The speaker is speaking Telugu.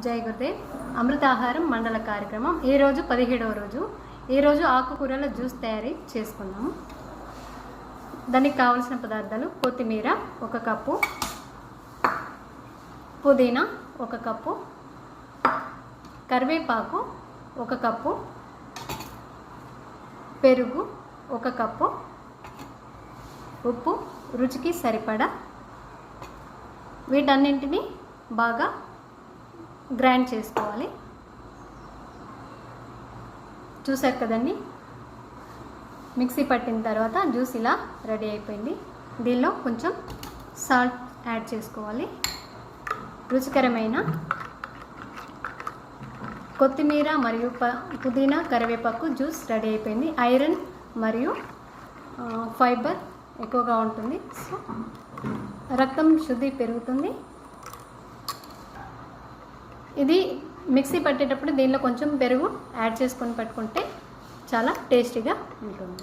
జై గురుదేవ్. అమృతాహారం మండల కార్యక్రమం. ఈరోజు పదిహేడవ రోజు. ఈరోజు ఆకుకూరల జ్యూస్ తయారీ చేసుకుందాము. దానికి కావలసిన పదార్థాలు కొత్తిమీర ఒక కప్పు పుదీనా ఒక కప్పు కరివేపాకు ఒక కప్పు పెరుగు ఒక కప్పు ఉప్పు రుచికి సరిపడా వీటన్నింటినీ బాగా గ్రైండ్ చేసుకోవాలి. చూసారు కదండి? మిక్సీ పట్టిన తర్వాత జ్యూస్ ఇలా రెడీ అయిపోయింది. దీనిలో కొంచెం సాల్ట్ యాడ్ చేసుకోవాలి. రుచికరమైన కొత్తిమీర మరియు ప పుదీనా కరివేపాకు జ్యూస్ రెడీ అయిపోయింది. ఐరన్ మరియు ఫైబర్ ఎక్కువగా ఉంటుంది. సో రక్తం శుద్ధి పెరుగుతుంది. ఇది మిక్సీ పట్టేటప్పుడు దీనిలో కొంచెం పెరుగు యాడ్ చేసుకొని పట్టుకుంటే చాలా టేస్టీగా ఉంటుంది.